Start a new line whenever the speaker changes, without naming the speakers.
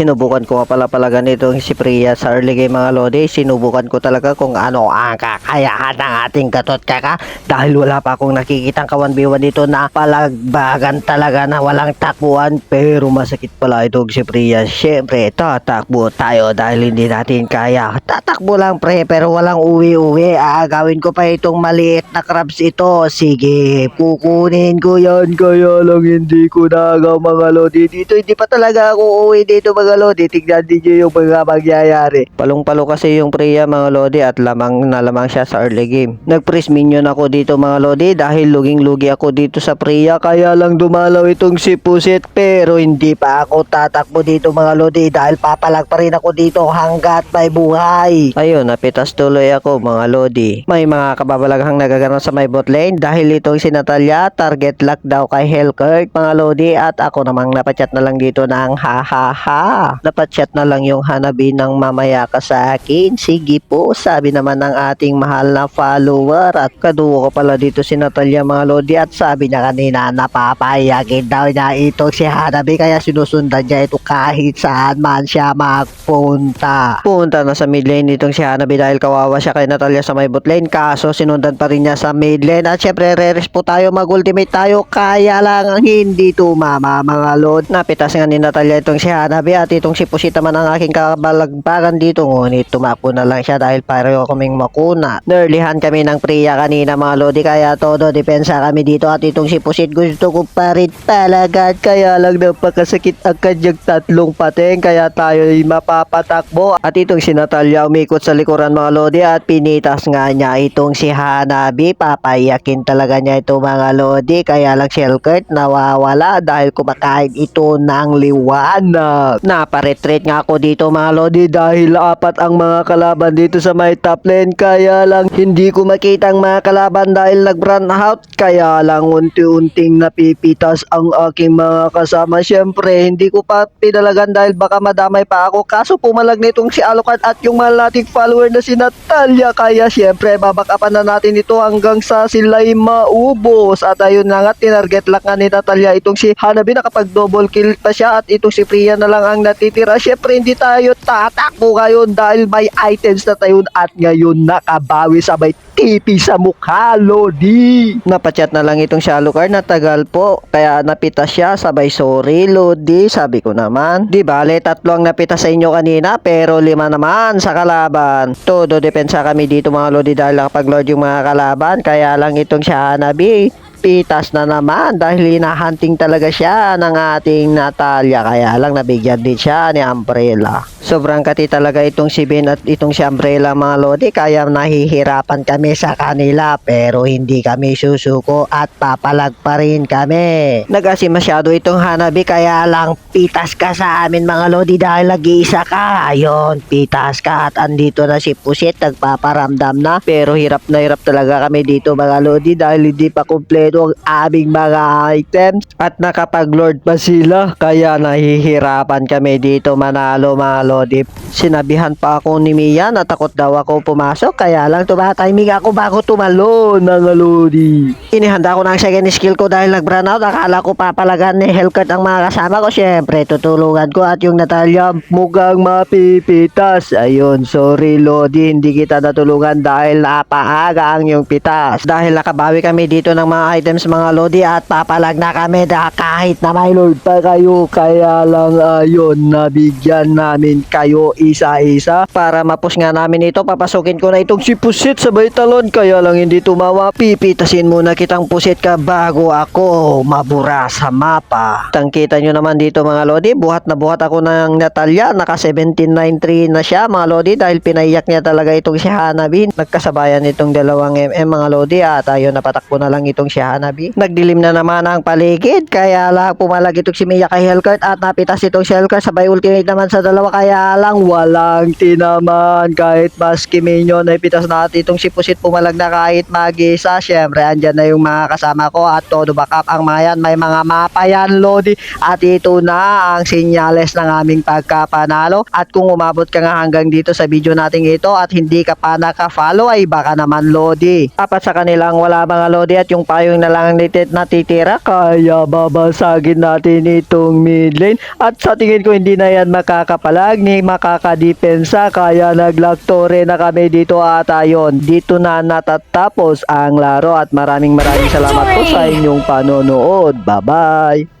Sinubukan ko nga pala pala ganito si Priya sa early game mga Lodi. Sinubukan ko talaga kung ano ang kakayahan ng ating katot kaka dahil wala pa akong nakikitang kawan biwan dito na palagbagan talaga na walang takbuhan pero masakit pala itong si Priya. Siyempre tatakbo tayo dahil hindi natin kaya. Tatakbo lang pre pero walang uwi-uwi. Aagawin ko pa itong maliit na crabs ito. Sige, kukunin ko yan kaya lang hindi ko nagaw mga Lodi. Dito hindi pa talaga ako uuwi dito mga Lodi. Tignan ninyo yung mga mangyayari. Palong-palo kasi yung Priya mga Lodi at lamang na lamang siya sa early game. Nag-press minion ako dito mga Lodi dahil luging-lugi ako dito sa Priya kaya lang dumalaw itong si Pusit pero hindi pa ako tatakbo dito mga Lodi dahil papalag pa rin ako dito hanggat may buhay. Ayun, napitas tuloy ako mga Lodi. May mga kababalaghang nagaganap sa may bot lane dahil itong si Natalia target lock daw kay Hellkirk mga Lodi at ako namang napachat na lang dito ng ha ha ha. Napachat na lang yung hanabi ng mamaya ka sa akin. Sige po, sabi naman ng ating mahal na follower. At kaduwa ko pala dito si Natalia mga Lodi. At sabi niya kanina napapayagin daw niya itong si Hanabi. Kaya sinusundan niya ito kahit saan man siya magpunta. Punta na sa mid lane itong si Hanabi dahil kawawa siya kay Natalia sa may bot lane. Kaso sinundan pa rin niya sa mid lane. At syempre re-res po tayo. Mag-ultimate tayo. Kaya lang ang hindi tumama mga lord. Napitas nga ni Natalia itong si Hanabi at itong si Pusit naman ang aking kabalagbagan dito ngunit tumakbo na lang siya dahil pareho kaming makuna. Nerlihan kami ng Priya kanina mga lodi. Kaya todo depensa kami dito. At itong si Pusit gusto ko pa rin talaga. Kaya lang napakasakit ang kanyang tatlong pateng kaya tayo ay mapapatakbo. At itong si Natalia umikot sa likuran mga lodi. At pinitas nga niya itong si Hanabi. Papayakin talaga niya ito mga lodi. Kaya lang si Elkert nawawala dahil kumakain ito ng liwanag naparetreat nga ako dito mga lodi dahil apat ang mga kalaban dito sa may top lane. Kaya lang hindi ko makita ang mga kalaban dahil nag-run out. Kaya lang unti-unting napipitas ang aking mga kasama. Syempre hindi ko pa pinalagan dahil baka madamay pa ako. Kaso pumalag nitong si Alucard at yung nating follower na si Natalia. Kaya syempre babakapan na natin ito hanggang sa sila'y maubos. At ayun na nga tinarget lang nga ni Natalia itong si Hanabi. Nakapag double kill pa siya at itong si Priya na lang ang natitira. Syempre hindi tayo tatakbo ngayon dahil may items na tayo at ngayon nakabawi sa may tipi sa mukha Lodi. Napachat na lang itong si Alucard na tagal po. Kaya napitas siya sabay sorry Lodi. Sabi ko naman di bale tatlo ang napitas sa inyo kanina pero lima naman sa kalaban. Todo depensa kami dito mga Lodi dahil nakapag load yung mga kalaban. Kaya lang itong si Hanabi pitas na naman dahil hinahunting talaga siya ng ating Natalia kaya lang nabigyan din siya ni Umbrella. Sobrang kati talaga itong si Ben at itong si Umbrella mga lodi kaya nahihirapan kami sa kanila pero hindi kami susuko at papalag pa rin kami. Nagasi masyado itong Hanabi kaya lang pitas ka sa amin mga lodi dahil nag-iisa ka. Ayun, pitas ka at andito na si Pusit nagpaparamdam na pero hirap na hirap talaga kami dito mga lodi dahil hindi pa kumpleto ang aming mga items at nakapag-lord pa sila kaya nahihirapan kami dito manalo mga lodi. Sinabihan pa ako ni Mia na takot daw ako pumasok kaya lang tumatiming ako bago tumalo mga lodi. Inihanda ko na ang second skill ko dahil nag-run out. Akala ko papalagan ni Hellcat ang mga kasama ko. Siyempre, tutulungan ko at yung Natalia mukhang mapipitas. Ayun, sorry Lodi, hindi kita natulungan dahil napaaga ang yung pitas. Dahil nakabawi kami dito ng mga items mga Lodi at papalag na kami na kahit na may Lord pa kayo. Kaya lang ayun, nabigyan namin kayo isa-isa para mapus nga namin ito. Papasukin ko na itong si Pusit sa talon. Kaya lang hindi tumawa. Pipitasin muna kitang Pusit ka bago ako mabura sa mapa. Tangkita nyo naman dito mga Lodi. Buhat na buhat ako ng Natalia. Naka 17.93 na siya mga Lodi dahil pinaiyak niya talaga itong si Hanabi. Nagkasabayan itong dalawang MM mga Lodi at ayun napatakbo na lang itong si Hanabi. Nagdilim na naman ang paligid kaya lang pumalag itong si Mia kay Hellcurt at napitas itong si Hellcurt sabay ultimate naman sa dalawa kaya lang walang tinaman. Kahit maski minion na ipitas natin itong si Pusit. Pumalag na kahit mag-isa. Syempre andyan na yung mga kasama ko at todo backup ang mga yan. May mga mapa yan Lodi. At ito na ang sinyales ng aming pagkapanalo. At kung umabot ka nga hanggang dito sa video nating ito at hindi ka pa naka-follow ay baka naman Lodi. Apat sa kanilang wala mga Lodi at yung payong na lang ang natit- natitira kaya babasagin natin itong mid lane. At sa tingin ko hindi na yan makakapalag ni makakadepensa kaya naglaktore na kami dito at ayon dito na natatapos ang laro. At maraming maraming salamat po sa inyong panonood. Bye bye